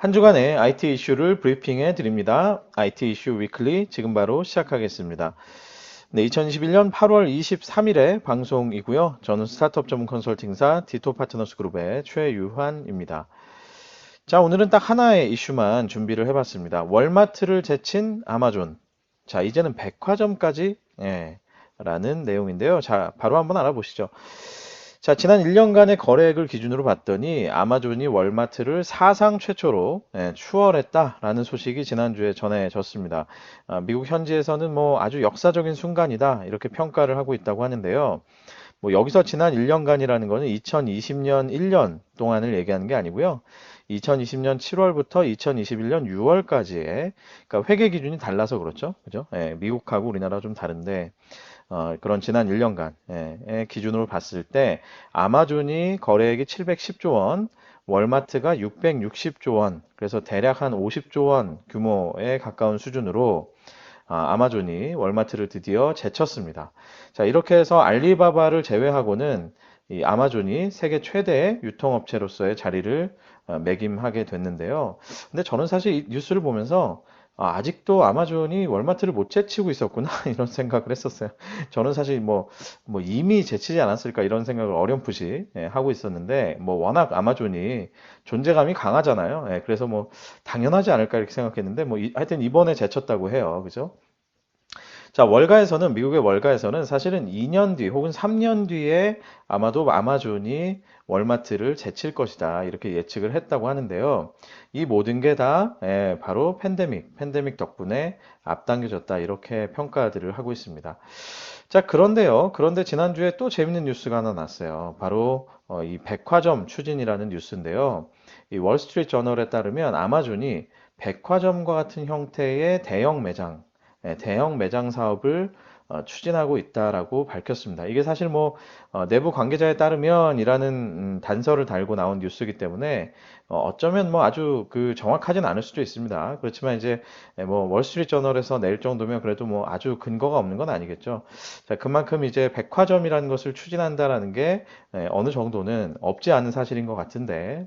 한 주간의 IT 이슈를 브리핑해 드립니다. IT 이슈 위클리 지금 바로 시작하겠습니다. 네, 2021년 8월 23일에 방송이고요. 저는 스타트업 전문 컨설팅사 디토 파트너스 그룹의 최유환입니다. 자, 오늘은 딱 하나의 이슈만 준비를 해봤습니다. 월마트를 제친 아마존. 자, 이제는 백화점까지 예, 라는 내용인데요. 자, 바로 한번 알아보시죠. 자, 지난 1년간의 거래액을 기준으로 봤더니 아마존이 월마트를 사상 최초로 예, 추월했다라는 소식이 지난주에 전해졌습니다. 아, 미국 현지에서는 뭐 아주 역사적인 순간이다 이렇게 평가를 하고 있다고 하는데요. 뭐 여기서 지난 1년간이라는 거는 2020년 1년 동안을 얘기하는 게 아니고요. 2020년 7월부터 2021년 6월까지의 그러니까 회계 기준이 달라서 그렇죠. 그죠? 예, 미국하고 우리나라 좀 다른데 어, 그런 지난 1년간의 기준으로 봤을 때 아마존이 거래액이 710조 원, 월마트가 660조 원, 그래서 대략 한 50조 원 규모에 가까운 수준으로 아, 아마존이 월마트를 드디어 제쳤습니다. 자, 이렇게 해서 알리바바를 제외하고는 이 아마존이 세계 최대 유통업체로서의 자리를 어, 매김하게 됐는데요. 근데 저는 사실 이 뉴스를 보면서 아, 아직도 아마존이 월마트를 못 제치고 있었구나 이런 생각을 했었어요. 저는 사실 뭐, 뭐 이미 제치지 않았을까 이런 생각을 어렴풋이 예, 하고 있었는데 뭐 워낙 아마존이 존재감이 강하잖아요. 예, 그래서 뭐 당연하지 않을까 이렇게 생각했는데 뭐 이- 하여튼 이번에 제쳤다고 해요. 그죠? 자, 월가에서는, 미국의 월가에서는 사실은 2년 뒤 혹은 3년 뒤에 아마도 아마존이 월마트를 제칠 것이다. 이렇게 예측을 했다고 하는데요. 이 모든 게다 바로 팬데믹, 팬데믹 덕분에 앞당겨졌다. 이렇게 평가들을 하고 있습니다. 자, 그런데요. 그런데 지난주에 또 재밌는 뉴스가 하나 났어요. 바로 어, 이 백화점 추진이라는 뉴스인데요. 이 월스트리트 저널에 따르면 아마존이 백화점과 같은 형태의 대형 매장, 예, 대형 매장 사업을 어, 추진하고 있다라고 밝혔습니다. 이게 사실 뭐 어, 내부 관계자에 따르면이라는 음, 단서를 달고 나온 뉴스이기 때문에 어, 어쩌면 뭐 아주 그 정확하진 않을 수도 있습니다. 그렇지만 이제 예, 뭐 월스트리트 저널에서 낼 정도면 그래도 뭐 아주 근거가 없는 건 아니겠죠. 자, 그만큼 이제 백화점이라는 것을 추진한다라는 게 예, 어느 정도는 없지 않은 사실인 것 같은데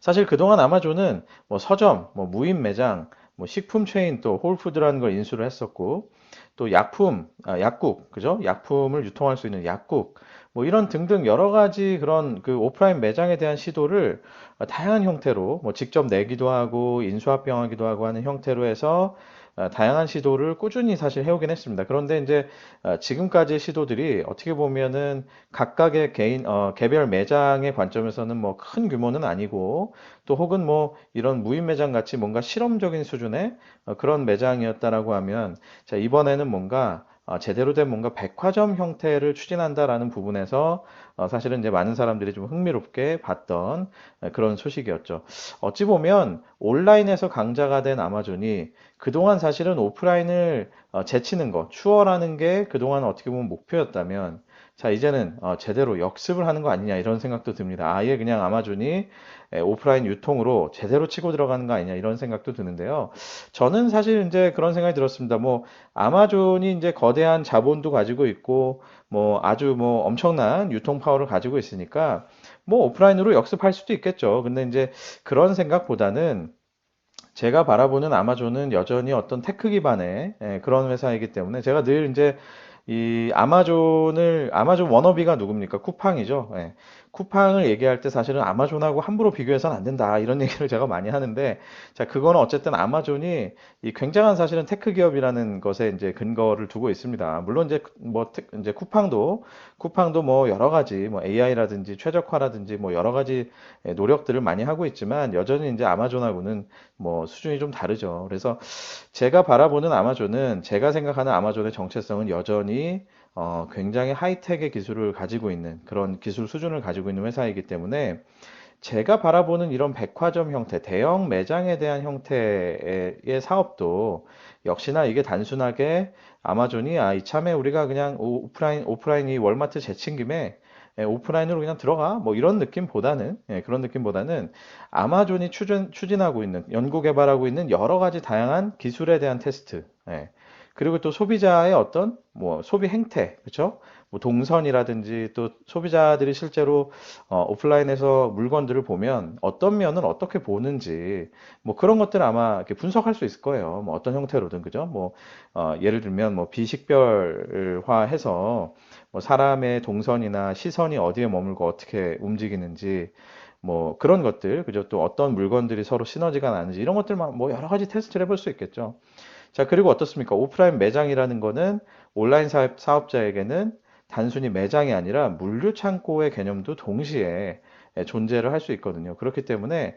사실 그동안 아마존은 뭐 서점, 뭐 무인 매장, 뭐 식품 체인 또 홀푸드라는 걸 인수를 했었고 또 약품, 아, 약국, 그죠? 약품을 유통할 수 있는 약국, 뭐 이런 등등 여러 가지 그런 그 오프라인 매장에 대한 시도를 다양한 형태로 뭐 직접 내기도 하고 인수합병하기도 하고 하는 형태로 해서 어, 다양한 시도를 꾸준히 사실 해오긴 했습니다. 그런데 이제 어, 지금까지의 시도들이 어떻게 보면은 각각의 개인 어, 개별 매장의 관점에서는 뭐 큰 규모는 아니고 또 혹은 뭐 이런 무인 매장 같이 뭔가 실험적인 수준의 어, 그런 매장이었다라고 하면 자, 이번에는 뭔가 어, 제대로 된 뭔가 백화점 형태를 추진한다라는 부분에서 어, 사실은 이제 많은 사람들이 좀 흥미롭게 봤던 어, 그런 소식이었죠. 어찌 보면 온라인에서 강자가 된 아마존이 그동안 사실은 오프라인을 어, 제치는 것, 추월하는 게 그동안 어떻게 보면 목표였다면 자, 이제는 어, 제대로 역습을 하는 거 아니냐 이런 생각도 듭니다. 아예 그냥 아마존이 에, 오프라인 유통으로 제대로 치고 들어가는 거 아니냐 이런 생각도 드는데요. 저는 사실 이제 그런 생각이 들었습니다. 뭐 아마존이 이제 거대한 자본도 가지고 있고 뭐 아주 뭐 엄청난 유통 파워를 가지고 있으니까 뭐 오프라인으로 역습할 수도 있겠죠. 근데 이제 그런 생각보다는 제가 바라보는 아마존은 여전히 어떤 테크 기반의 예, 그런 회사이기 때문에 제가 늘 이제 이 아마존을 아마존 워너비가 누굽니까? 쿠팡이죠. 예. 쿠팡을 얘기할 때 사실은 아마존하고 함부로 비교해서는 안 된다 이런 얘기를 제가 많이 하는데 자 그거는 어쨌든 아마존이 이 굉장한 사실은 테크 기업이라는 것에 이제 근거를 두고 있습니다. 물론 이제 뭐 테- 이제 쿠팡도 쿠팡도 뭐 여러 가지 뭐 AI라든지 최적화라든지 뭐 여러 가지 예, 노력들을 많이 하고 있지만 여전히 이제 아마존하고는 뭐 수준이 좀 다르죠. 그래서 제가 바라보는 아마존은 제가 생각하는 아마존의 정체성은 여전히 어, 굉장히 하이텍의 기술을 가지고 있는 그런 기술 수준을 가지고 있는 회사이기 때문에 제가 바라보는 이런 백화점 형태, 대형 매장에 대한 형태의 사업도 역시나 이게 단순하게 아마존이 아, 이참에 우리가 그냥 오프라인, 오프라인이 월마트 제친 김에 예, 오프라인으로 그냥 들어가? 뭐 이런 느낌보다는 예, 그런 느낌보다는 아마존이 추진, 추진하고 있는 연구 개발하고 있는 여러 가지 다양한 기술에 대한 테스트 예, 그리고 또 소비자의 어떤 뭐 소비 행태 그렇죠? 뭐 동선이라든지 또 소비자들이 실제로 어, 오프라인에서 물건들을 보면 어떤 면을 어떻게 보는지 뭐 그런 것들 아마 이렇게 분석할 수 있을 거예요. 뭐 어떤 형태로든 그죠? 뭐 어, 예를 들면 뭐 비식별화해서 뭐 사람의 동선이나 시선이 어디에 머물고 어떻게 움직이는지 뭐 그런 것들 그죠? 또 어떤 물건들이 서로 시너지가 나는지 이런 것들만 뭐 여러 가지 테스트를 해볼 수 있겠죠. 자, 그리고 어떻습니까? 오프라인 매장이라는 거는 온라인 사업, 사업자에게는 단순히 매장이 아니라 물류 창고의 개념도 동시에 예, 존재를 할 수 있거든요. 그렇기 때문에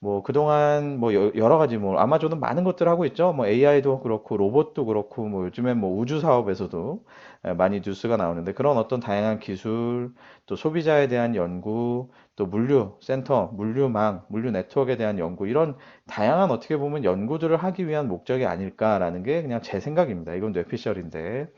뭐 그동안 뭐 여- 여러 가지 뭐 아마존은 많은 것들을 하고 있죠. 뭐 AI도 그렇고 로봇도 그렇고 뭐 요즘엔 뭐 우주 사업에서도 예, 많이 뉴스가 나오는데 그런 어떤 다양한 기술 또 소비자에 대한 연구 또 물류 센터, 물류망, 물류 네트워크에 대한 연구 이런 다양한 어떻게 보면 연구들을 하기 위한 목적이 아닐까라는 게 그냥 제 생각입니다. 이건 뇌피셜인데.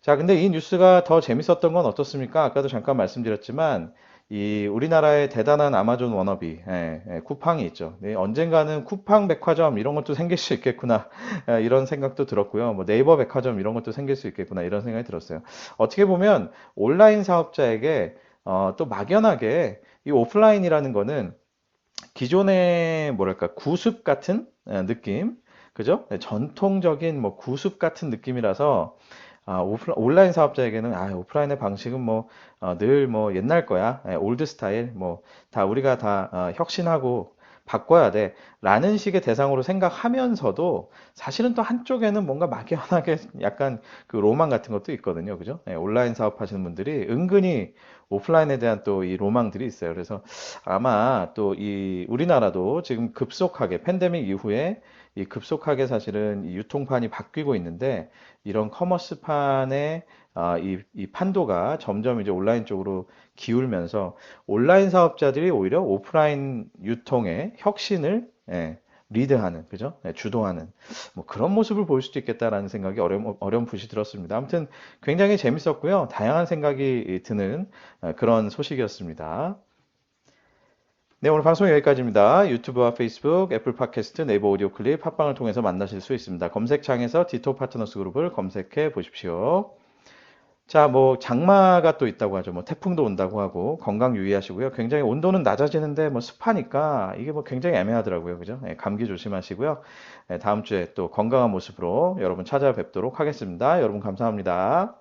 자, 근데 이 뉴스가 더 재밌었던 건 어떻습니까? 아까도 잠깐 말씀드렸지만 이 우리나라의 대단한 아마존 워너비, 예, 예, 쿠팡이 있죠. 네, 언젠가는 쿠팡 백화점 이런 것도 생길 수 있겠구나 예, 이런 생각도 들었고요. 뭐 네이버 백화점 이런 것도 생길 수 있겠구나 이런 생각이 들었어요. 어떻게 보면 온라인 사업자에게 어, 또 막연하게 이 오프라인이라는 거는 기존의 뭐랄까 구습 같은 예, 느낌, 그죠? 네, 전통적인 뭐 구습 같은 느낌이라서 아, 오프라, 온라인 사업자에게는 아, 오프라인의 방식은 뭐늘뭐 옛날 거야, 예, 올드 스타일, 뭐 다 우리가 다 어, 혁신하고 바꿔야 돼. 라는 식의 대상으로 생각하면서도 사실은 또 한쪽에는 뭔가 막연하게 약간 그 로망 같은 것도 있거든요. 그죠? 예, 온라인 사업하시는 분들이 은근히 오프라인에 대한 또 이 로망들이 있어요. 그래서 아마 또 이 우리나라도 지금 급속하게 팬데믹 이후에 이 급속하게 사실은 이 유통판이 바뀌고 있는데 이런 커머스판의 아, 이, 이 판도가 점점 이제 온라인 쪽으로 기울면서 온라인 사업자들이 오히려 오프라인 유통의 혁신을 예, 리드하는, 그죠? 예, 주도하는 뭐 그런 모습을 볼 수도 있겠다라는 생각이 어렴, 어렴풋이 들었습니다. 아무튼 굉장히 재밌었고요. 다양한 생각이 드는 어, 그런 소식이었습니다. 네, 오늘 방송 여기까지입니다. 유튜브와 페이스북, 애플 팟캐스트, 네이버 오디오 클립, 팟빵을 통해서 만나실 수 있습니다. 검색창에서 디토 파트너스 그룹을 검색해 보십시오. 자, 뭐 장마가 또 있다고 하죠. 뭐 태풍도 온다고 하고 건강 유의하시고요. 굉장히 온도는 낮아지는데 뭐 습하니까 이게 뭐 굉장히 애매하더라고요. 그죠? 예, 감기 조심하시고요. 예, 다음 주에 또 건강한 모습으로 여러분 찾아뵙도록 하겠습니다. 여러분 감사합니다.